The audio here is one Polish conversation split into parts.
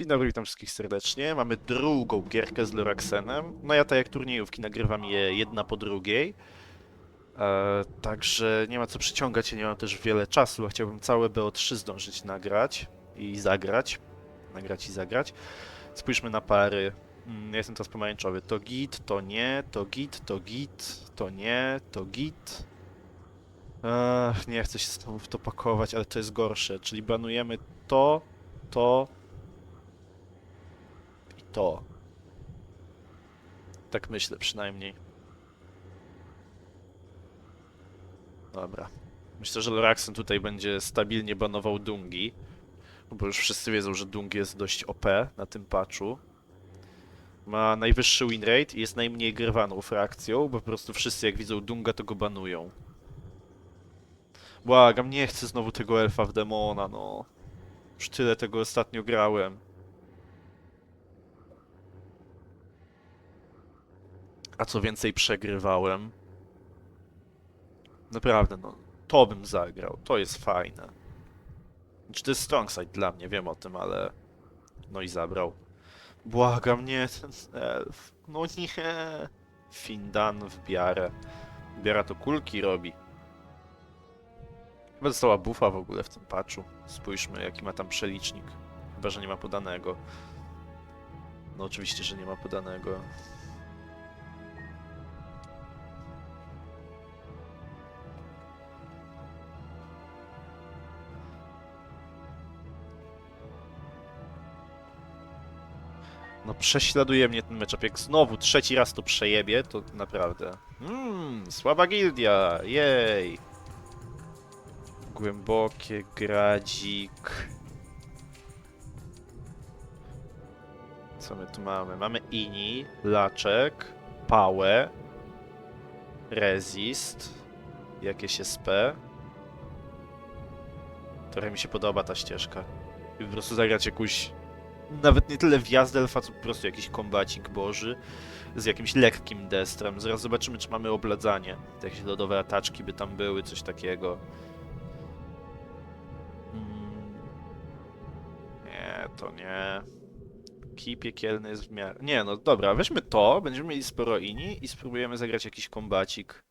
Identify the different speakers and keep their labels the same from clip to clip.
Speaker 1: Dzień dobry, witam wszystkich serdecznie. Mamy drugą gierkę z Loraxenem. No ja tak jak turniejówki nagrywam je jedna po drugiej. E, także nie ma co przyciągać, ja nie mam też wiele czasu, a chciałbym całe BO3 zdążyć nagrać i zagrać. Nagrać i zagrać. Spójrzmy na pary. Mm, Ja jestem teraz pomarańczowy. To git, to nie, to git, to git, to nie, to git. Nie chcę się znowu w to pakować, ale to jest gorsze. Czyli banujemy to, to to. Tak myślę przynajmniej. Dobra. Myślę, że Loraxen tutaj będzie stabilnie banował Dungi. Bo już wszyscy wiedzą, że Dung jest dość OP na tym patchu. Ma najwyższy win rate i jest najmniej grywaną frakcją, bo po prostu wszyscy jak widzą Dunga, to go banują. Błagam, nie chcę znowu tego elfa w demona, no. Już tyle tego ostatnio grałem. A co więcej przegrywałem. Naprawdę, no. To bym zagrał. To jest fajne. Znaczy, to jest strong side dla mnie, wiem o tym, ale... No i zabrał. Błagam, nie, ten elf. No nie. Findan w biarę. Biara to kulki robi. Chyba została bufa w ogóle w tym patchu. Spójrzmy, jaki ma tam przelicznik. Chyba, że nie ma podanego. No oczywiście, że nie ma podanego. Prześladuje mnie ten matchup. Jak znowu trzeci raz to przejebie, to naprawdę... Mmm, słaba gildia, jej! Głębokie, gradzik... Co my tu mamy? Mamy Ini, Laczek, Pałę, Resist, jakieś SP. Trochę mi się podoba ta ścieżka. I po prostu zagrać jakąś nawet nie tyle wjazd elfa, co po prostu jakiś kombacik boży z jakimś lekkim destrem. Zaraz zobaczymy, czy mamy obladzanie. Jakieś lodowe ataczki by tam były, coś takiego. Mm. Nie, to nie. Kij piekielny jest w miarę... Nie, no dobra, weźmy to, będziemy mieli sporo ini i spróbujemy zagrać jakiś kombacik.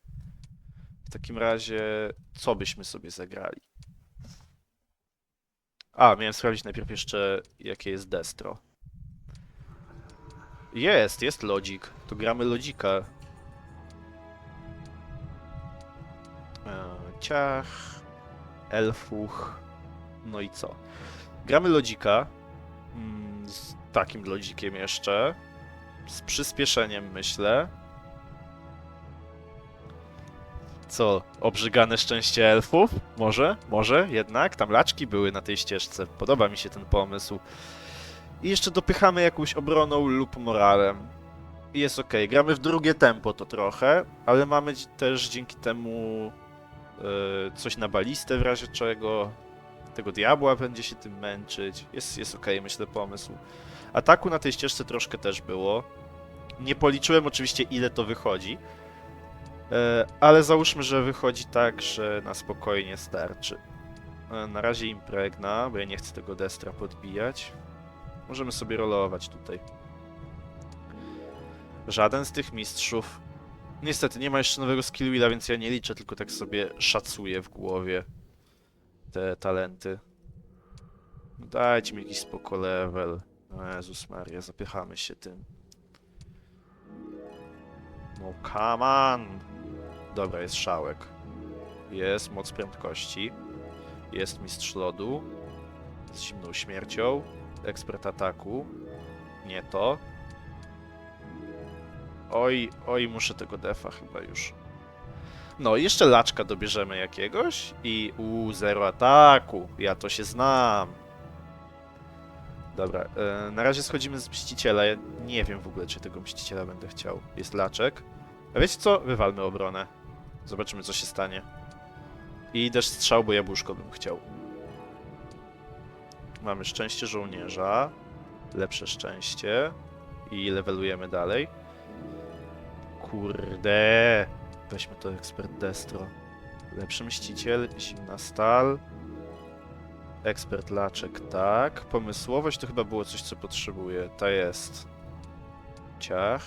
Speaker 1: W takim razie, co byśmy sobie zagrali? A, miałem sprawdzić najpierw jeszcze, jakie jest destro. Jest, jest lodzik. To gramy lodzika. E, ciach, elfuch, no i co? Gramy lodzika. Mm, z takim lodzikiem jeszcze. Z przyspieszeniem, myślę. Co, obrzygane szczęście elfów? Może? Może jednak? Tam laczki były na tej ścieżce. Podoba mi się ten pomysł. I jeszcze dopychamy jakąś obroną lub moralem. I jest ok. Gramy w drugie tempo to trochę, ale mamy też dzięki temu e, coś na balistę w razie czego. Tego diabła będzie się tym męczyć. Jest, jest ok, myślę, pomysł. Ataku na tej ścieżce troszkę też było. Nie policzyłem oczywiście ile to wychodzi. E, Ale załóżmy, że wychodzi tak, że na spokojnie starczy. E, Na razie impregna, bo ja nie chcę tego destra podbijać. Możemy sobie rolować tutaj. Żaden z tych mistrzów. Niestety nie ma jeszcze nowego skill wheela, więc ja nie liczę, tylko tak sobie szacuję w głowie te talenty. No Dajcie mi jakiś spoko level. Jezus Maria, zapychamy się tym. No come on! Dobra, jest szałek. Jest moc prędkości. Jest mistrz lodu. Z zimną śmiercią. Ekspert ataku. Nie to. Oj, oj, muszę tego defa chyba już. No, jeszcze laczka dobierzemy jakiegoś i u zero ataku. Ja to się znam. Dobra, e, na razie schodzimy z mściciela. Ja nie wiem w ogóle, czy tego mściciela będę chciał. Jest laczek. A wiecie co? Wywalmy obronę. Zobaczymy, co się stanie. I też strzał, bo jabłuszko bym chciał. Mamy szczęście żołnierza. Lepsze szczęście. I levelujemy dalej. Kurde. Weźmy to ekspert destro. Lepszy mściciel, zimna stal. Ekspert laczek, tak. Pomysłowość to chyba było coś, co potrzebuję. Ta jest. Ciach.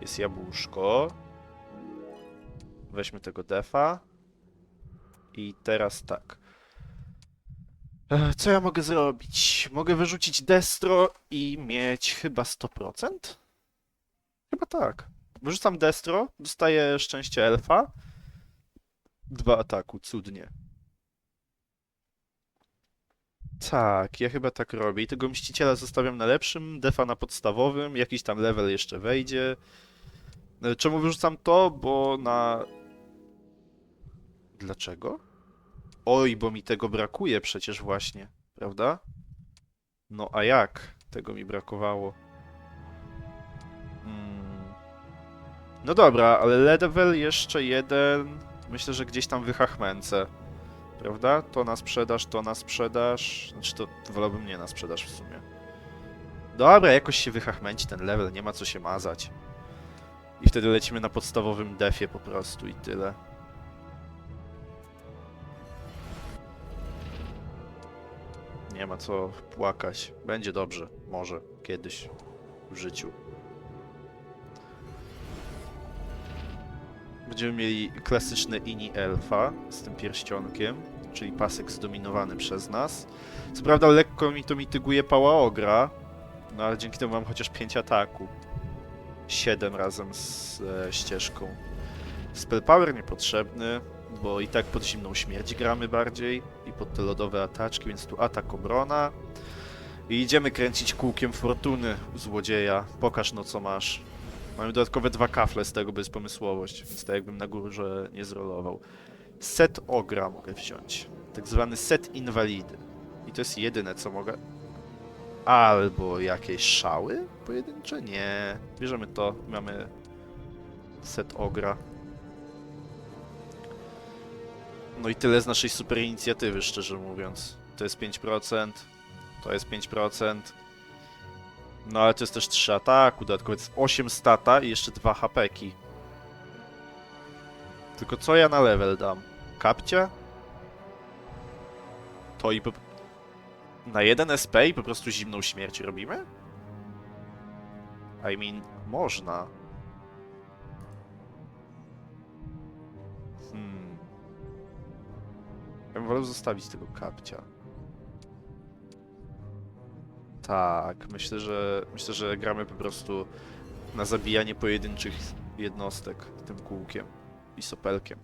Speaker 1: Jest jabłuszko. Weźmy tego defa. I teraz tak. E, Co ja mogę zrobić? Mogę wyrzucić destro i mieć chyba 100%? Chyba tak. Wyrzucam destro, dostaję szczęście elfa. Dwa ataku, cudnie. Tak, ja chyba tak robię. I tego mściciela zostawiam na lepszym, defa na podstawowym, jakiś tam level jeszcze wejdzie. E, Czemu wyrzucam to? Bo na... Dlaczego? Oj, bo mi tego brakuje przecież właśnie, prawda? No a jak? Tego mi brakowało. Hmm. No dobra, ale level jeszcze jeden. Myślę, że gdzieś tam wychachmęcę. Prawda? To na sprzedaż, to na sprzedaż. Znaczy to wolałbym nie na sprzedaż w sumie. Dobra, jakoś się wychachmęci ten level, nie ma co się mazać. I wtedy lecimy na podstawowym defie po prostu i tyle. Nie ma co płakać. Będzie dobrze. Może. Kiedyś. W życiu. Będziemy mieli klasyczne ini elfa z tym pierścionkiem, czyli pasek zdominowany przez nas. Co prawda lekko mi to mityguje pała ogra, no ale dzięki temu mam chociaż 5 ataku. 7 razem z e, ścieżką. Spell power niepotrzebny, bo i tak pod zimną śmierć gramy bardziej i pod te lodowe ataczki, więc tu atak obrona. I idziemy kręcić kółkiem fortuny u złodzieja. Pokaż no co masz. Mamy dodatkowe dwa kafle z tego bezpomysłowość, więc tak jakbym na górze nie zrolował. Set ogra mogę wziąć. Tak zwany set inwalidy. I to jest jedyne co mogę. Albo jakieś szały pojedyncze? Nie. Bierzemy to. Mamy set ogra. No i tyle z naszej super inicjatywy, szczerze mówiąc. To jest 5%, to jest 5%. No ale to jest też 3 ataku, dodatkowo jest 8 stata i jeszcze 2 hapeki. Tylko co ja na level dam? Kapcia? To i po... Na jeden SP i po prostu zimną śmierć robimy? I mean, można. Ja bym wolał zostawić tego kapcia. Tak, myślę, że myślę, że gramy po prostu na zabijanie pojedynczych jednostek tym kółkiem i sopelkiem.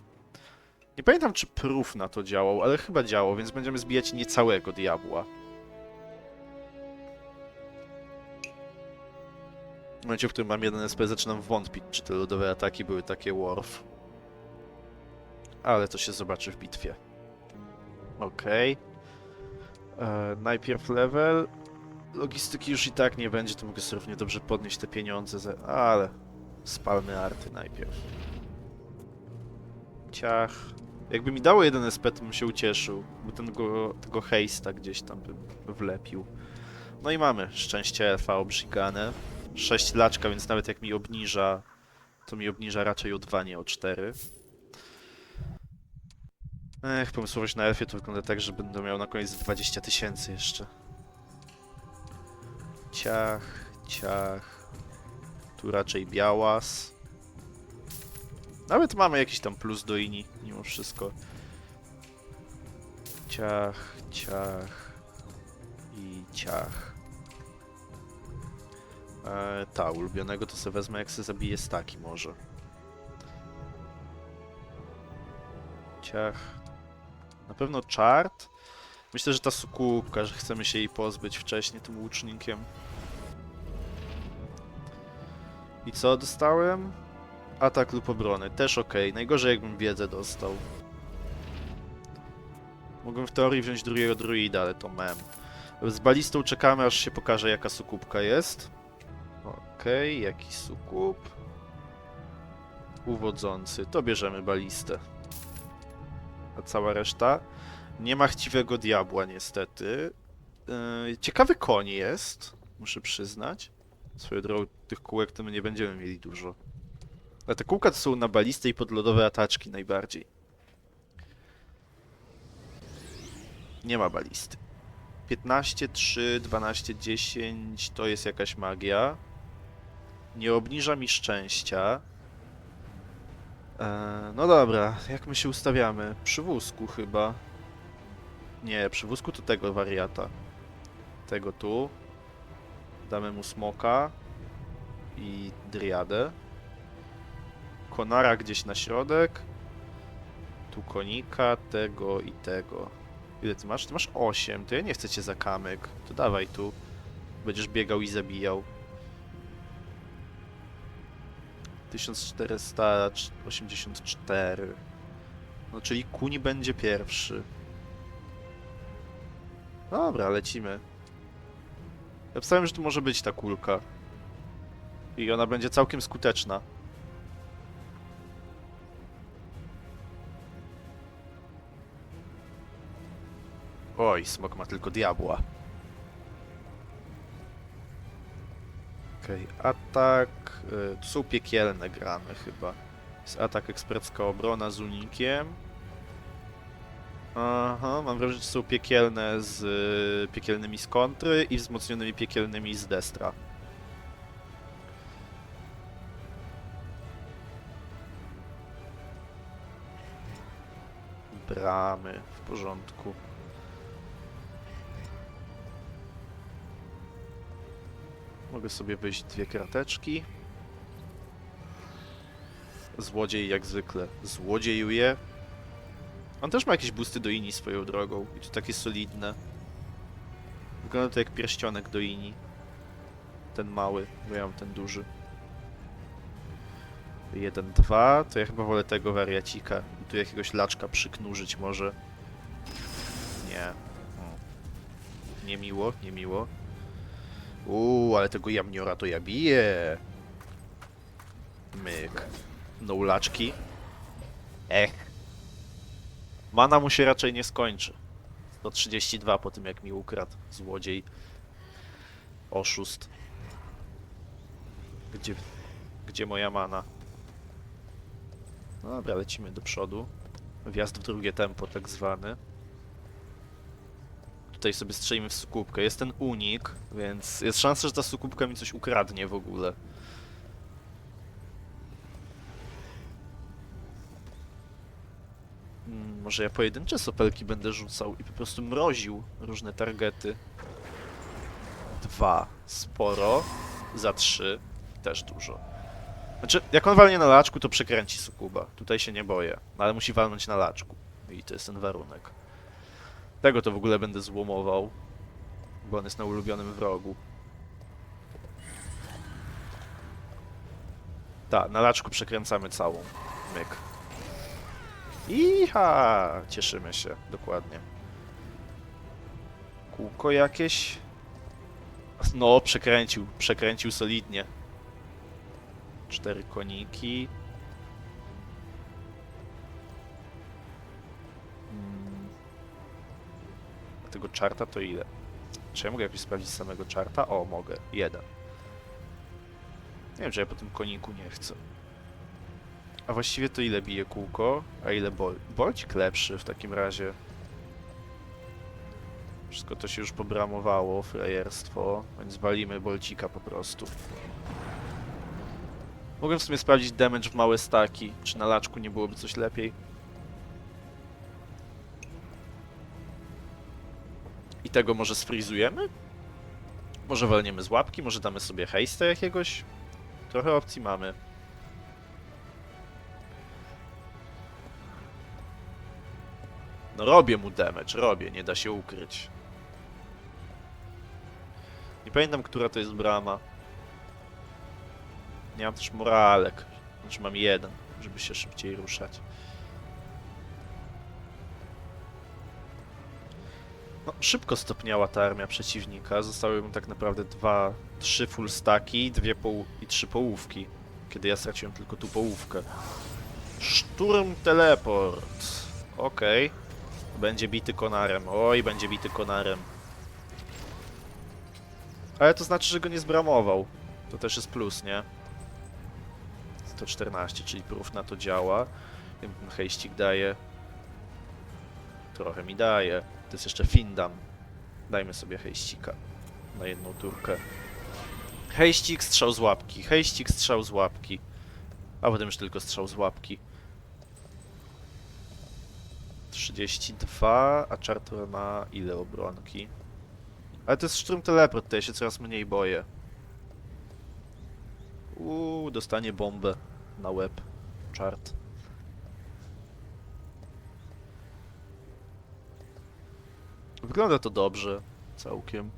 Speaker 1: Nie pamiętam, czy proof na to działał, ale chyba działał, więc będziemy zbijać nie całego diabła. W momencie, w którym mam jeden SP, zaczynam wątpić, czy te lodowe ataki były takie worth. Ale to się zobaczy w bitwie. Okej. E, Najpierw level. Logistyki już i tak nie będzie, to mogę sobie równie dobrze podnieść te pieniądze, ale spalmy arty najpierw. Ciach. Jakby mi dało jeden SP, to bym się ucieszył, bo ten go, tego hejsta gdzieś tam bym wlepił. No i mamy szczęście elfa obrzigane. 6 laczka, więc nawet jak mi obniża, to mi obniża raczej o 2, nie o 4. Ech, pomysłowość na elfie to wygląda tak, że będę miał na koniec 20 tysięcy jeszcze. Ciach, ciach. Tu raczej białas. Nawet mamy jakiś tam plus do ini, mimo wszystko. Ciach, ciach i ciach. E, ta, ulubionego to sobie wezmę, jak sobie zabiję staki może. Ciach. Na pewno czart. Myślę, że ta sukupka, że chcemy się jej pozbyć wcześniej tym łucznikiem. I co dostałem? Atak lub obrony. Też ok. Najgorzej jakbym wiedzę dostał. Mogłem w teorii wziąć drugiego druida, ale to mem. Z balistą czekamy, aż się pokaże jaka sukupka jest. Okej, jaki sukup? Uwodzący. To bierzemy balistę. A cała reszta? Nie ma chciwego diabła, niestety. Yy, ciekawy koń jest, muszę przyznać. Swoją drogą, tych kółek to my nie będziemy mieli dużo. Ale te kółka to są na balistę i podlodowe ataczki najbardziej. Nie ma balisty. 15, 3, 12, 10 to jest jakaś magia. Nie obniża mi szczęścia. Eee, no dobra, jak my się ustawiamy? Przy wózku chyba. Nie, przy wózku to tego wariata. Tego tu. Damy mu smoka i driadę. Konara gdzieś na środek. Tu konika, tego i tego. Ile ty masz? Ty masz 8, to ja nie chcę cię za kamyk. To dawaj tu. Będziesz biegał i zabijał. 1484. No czyli kuń będzie pierwszy. Dobra, lecimy. Ja wstałem, że tu może być ta kulka. I ona będzie całkiem skuteczna. Oj, smok ma tylko diabła. Okej, atak. y, Tu są piekielne grane chyba. Jest atak ekspercka obrona z unikiem. Aha, mam wrażenie, że są piekielne z y, piekielnymi z kontry i wzmocnionymi piekielnymi z destra. Bramy, w porządku. Mogę sobie wyjść dwie krateczki. Złodziej jak zwykle złodziejuje. On też ma jakieś boosty do Ini swoją drogą. I to takie solidne. Wygląda to jak pierścionek do Ini. Ten mały, bo ja mam ten duży. Jeden, dwa, to ja chyba wolę tego wariacika. I tu jakiegoś laczka przyknurzyć może. Nie. Niemiło, niemiło. Uuu, ale tego jamniora to ja biję. Myk. No laczki. Ech. Mana mu się raczej nie skończy. 132 po tym jak mi ukradł. Złodziej. Oszust. Gdzie, gdzie moja mana? No dobra, lecimy do przodu. Wjazd w drugie tempo tak zwany. Tutaj sobie strzelimy w sukupkę. Jest ten unik, więc jest szansa, że ta sukupka mi coś ukradnie w ogóle. Mm, Może ja pojedyncze sopelki będę rzucał i po prostu mroził różne targety. Dwa. Sporo. Za trzy. Też dużo. Znaczy, jak on walnie na laczku, to przekręci sukuba. Tutaj się nie boję. Ale musi walnąć na laczku. I to jest ten warunek. Tego to w ogóle będę złomował. Bo on jest na ulubionym wrogu. Tak, na laczku przekręcamy całą. Myk. Iha! Cieszymy się, dokładnie. Kółko jakieś? No, przekręcił, przekręcił solidnie. Cztery koniki. Tego czarta to ile? Czy ja mogę jakoś sprawdzić samego czarta? O, mogę. Jeden. Nie wiem, czy ja po tym koniku nie chcę. A właściwie to ile bije kółko, a ile bol... Bolcik lepszy w takim razie. Wszystko to się już pobramowało, frajerstwo, więc walimy bolcika po prostu. Mogę w sumie sprawdzić damage w małe staki, czy na laczku nie byłoby coś lepiej. Tego może sfrizujemy? Może walniemy z łapki, może damy sobie hejsta jakiegoś? Trochę opcji mamy. No robię mu damage, robię, nie da się ukryć. Nie pamiętam, która to jest brama. Nie mam też moralek. Znaczy mam jeden, żeby się szybciej ruszać. No, szybko stopniała ta armia przeciwnika. Zostały mu tak naprawdę dwa, trzy full staki, dwie poł i trzy połówki. Kiedy ja straciłem tylko tu połówkę. Szturm teleport. Okej. Będzie bity konarem. Oj, będzie bity konarem. Ale to znaczy, że go nie zbramował. To też jest plus, nie? 114, czyli proof na to działa. Hejścik daje. Trochę mi daje. To jest jeszcze Findam. Dajmy sobie hejścika na jedną turkę. Hejścik, strzał z łapki. Hejścik, strzał z łapki. A potem już tylko strzał z łapki. 32, a Charter ma ile obronki? Ale to jest szturm teleport, to ja się coraz mniej boję. Uuu, dostanie bombę na łeb. Chart. Wygląda to dobrze, całkiem.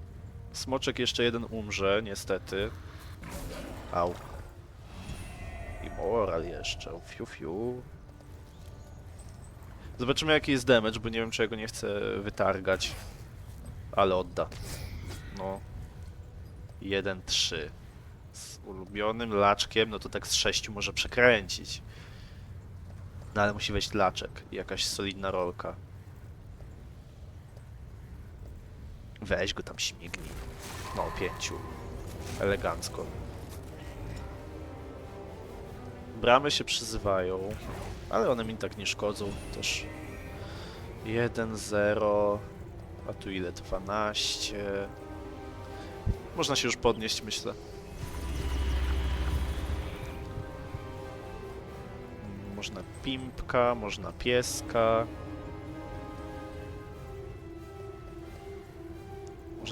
Speaker 1: Smoczek jeszcze jeden umrze, niestety. Au. I moral jeszcze, fiu fiu. Zobaczymy jaki jest damage, bo nie wiem czy ja go nie chcę wytargać. Ale odda. No. 1-3. Z ulubionym laczkiem, no to tak z 6 może przekręcić. No ale musi wejść laczek i jakaś solidna rolka. Weź go tam śmignij. No, pięciu. Elegancko. Bramy się przyzywają, ale one mi tak nie szkodzą też. 1-0. A tu ile? 12. Można się już podnieść, myślę. Można pimpka, można pieska.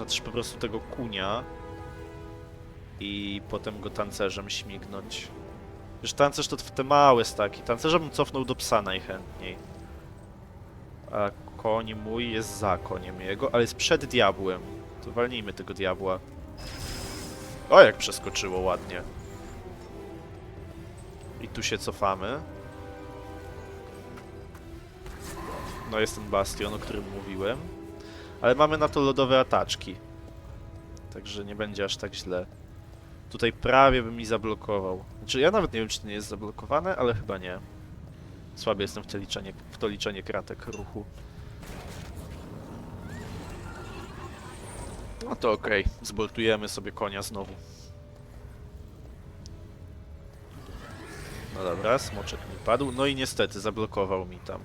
Speaker 1: Można też po prostu tego kunia i potem go tancerzem śmignąć. Wiesz, tancerz to te małe staki. Tancerza bym cofnął do psa najchętniej. A koń mój jest za koniem jego, ale jest przed diabłem. To walnijmy tego diabła. O, jak przeskoczyło ładnie. I tu się cofamy. No jest ten bastion, o którym mówiłem. Ale mamy na to lodowe ataczki. Także nie będzie aż tak źle. Tutaj prawie bym mi zablokował. Znaczy ja nawet nie wiem czy to nie jest zablokowane, ale chyba nie. Słaby jestem w to liczenie, w to liczenie kratek ruchu. No to okej, zboltujemy sobie konia znowu. No dobra, smoczek mi padł. No i niestety zablokował mi tam.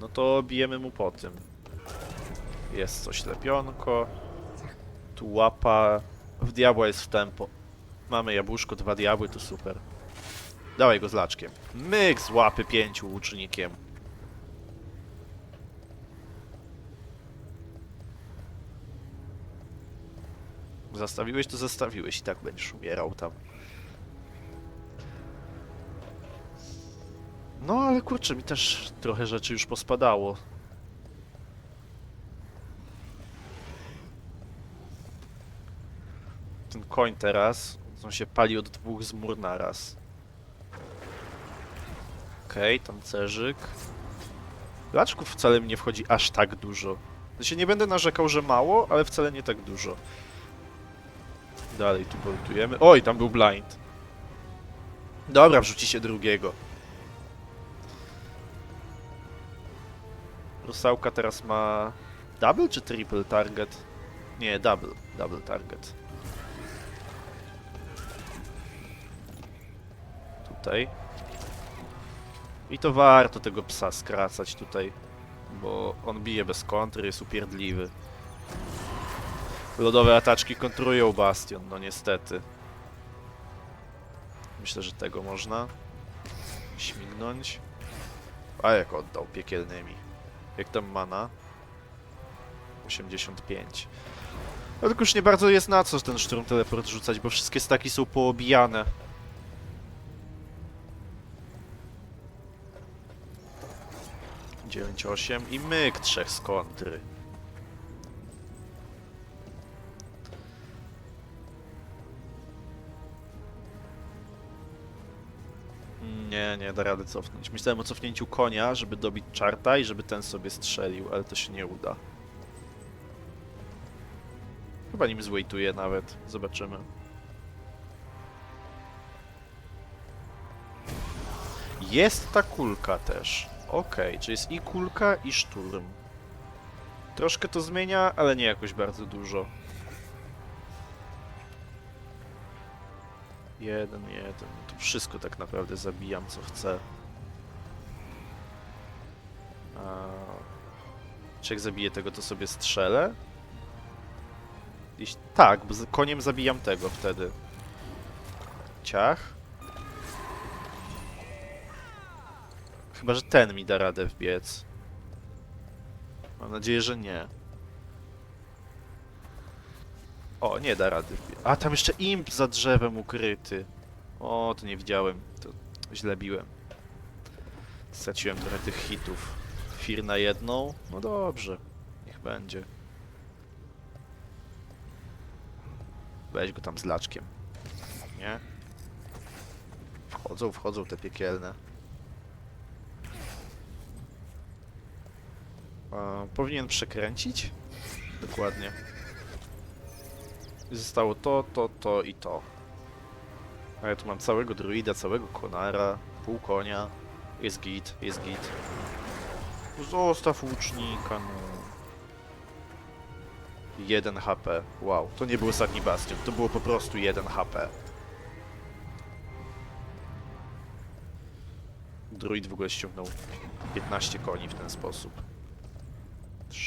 Speaker 1: No to bijemy mu po tym. Jest coś lepionko. Tu łapa. W diabła jest w tempo. Mamy jabłuszko, dwa diabły, to super. Dawaj go z laczkiem. Myk z łapy pięciu łucznikiem. Zastawiłeś, to zastawiłeś i tak będziesz umierał tam. No ale kurczę, mi też trochę rzeczy już pospadało. Koń teraz, on się pali od dwóch zmur naraz. Okej, okay, tancerzyk. Laczków wcale mi nie wchodzi aż tak dużo. Znaczy nie będę narzekał, że mało, ale wcale nie tak dużo. Dalej tu boltujemy. Oj, tam był blind. Dobra, wrzuci się drugiego. Rusałka teraz ma double czy triple target? Nie, double, double target. Tutaj. I to warto tego psa skracać tutaj, bo on bije bez kontry, jest upierdliwy. Lodowe ataczki kontrują Bastion, no niestety. Myślę, że tego można śmignąć. A jak oddał piekielnymi. Jak tam mana? 85. No tylko już nie bardzo jest na co ten szturm teleport rzucać, bo wszystkie staki są poobijane. Dziewięć, osiem i myk trzech z kontry. Nie, nie da rady cofnąć. Myślałem o cofnięciu konia, żeby dobić czarta i żeby ten sobie strzelił, ale to się nie uda. Chyba nim zwaituje nawet. Zobaczymy. Jest ta kulka też. Okej, czy jest i kulka, i szturm. Troszkę to zmienia, ale nie jakoś bardzo dużo. Jeden, jeden. To wszystko tak naprawdę zabijam, co chcę. A... Czy jak zabiję tego, to sobie strzelę? Tak, bo koniem zabijam tego wtedy. Ciach. Chyba, że ten mi da radę wbiec. Mam nadzieję, że nie. O, nie da rady wbiec. A, tam jeszcze imp za drzewem ukryty. O, to nie widziałem. To źle biłem. Straciłem trochę tych hitów. Fir na jedną? No dobrze. Niech będzie. Weź go tam z laczkiem. Nie? Wchodzą, wchodzą te piekielne. A, powinien przekręcić? Dokładnie. I Zostało to, to, to i to. A ja tu mam całego druida, całego konara, pół konia. Jest git, jest git. Zostaw łucznika, no. 1 HP. Wow, to nie był ostatni bastion, to było po prostu 1 HP. Druid w ogóle ściągnął 15 koni w ten sposób.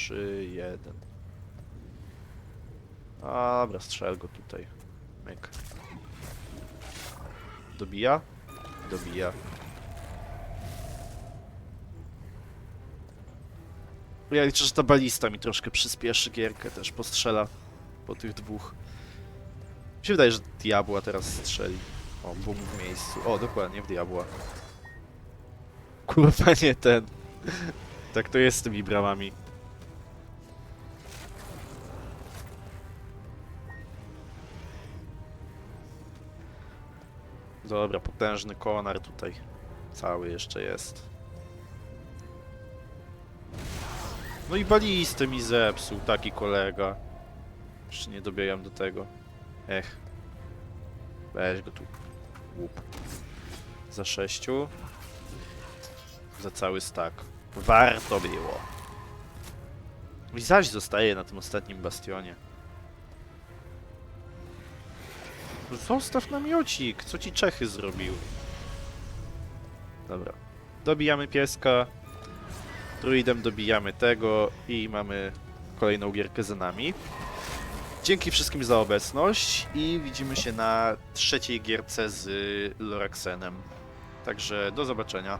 Speaker 1: 3, 1. Dobra, strzel go tutaj. Myk. Dobija? Dobija. Ja liczę, że ta balista mi troszkę przyspieszy gierkę, też postrzela po tych dwóch. Mi się wydaje, że diabła teraz strzeli. O, bum w miejscu. O, dokładnie, w diabła. Kurwa, nie ten. tak to jest z tymi bramami. Dobra, potężny konar tutaj. Cały jeszcze jest. No i balistę mi zepsuł taki kolega. Jeszcze nie dobijam do tego. Ech. Weź go tu. Łup. Za sześciu. Za cały stack. Warto było. I zaś zostaje na tym ostatnim bastionie. Zostaw namiocik! Co ci Czechy zrobił? Dobra. Dobijamy pieska. Druidem dobijamy tego i mamy kolejną gierkę za nami. Dzięki wszystkim za obecność i widzimy się na trzeciej gierce z Loraxenem. Także do zobaczenia.